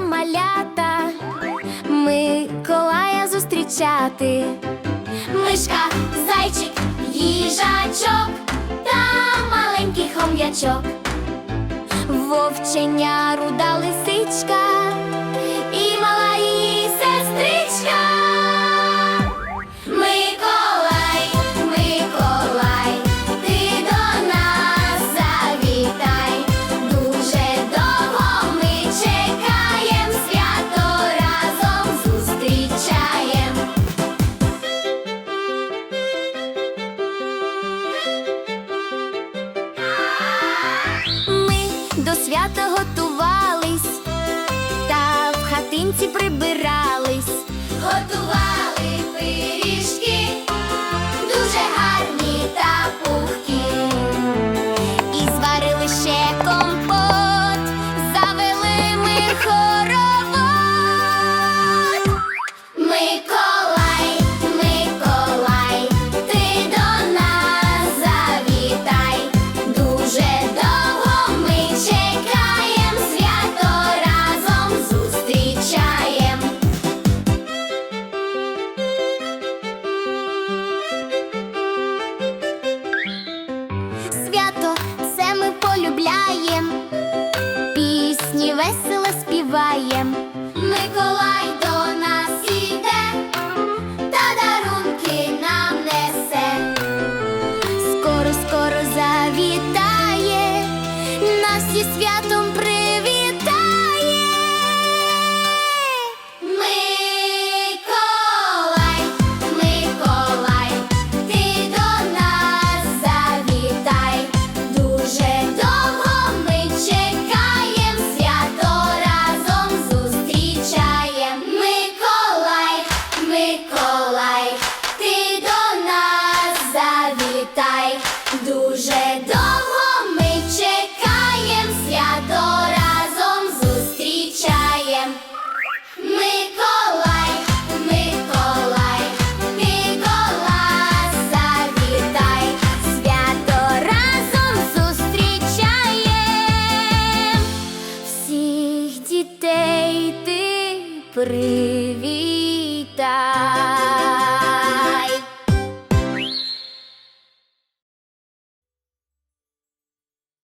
малята, Миколая зустрічати. Мишка, зайчик, їжачок та маленький хом'ячок. Вовченя руда лисичка до свята готувались, та в хатинці прибирались. Готували しそ Дуже довго ми чекаєм, свято разом зустрічаєм. Миколай, Миколай, ти завітай, свято разом зустрічаєм, всіх дітей ти.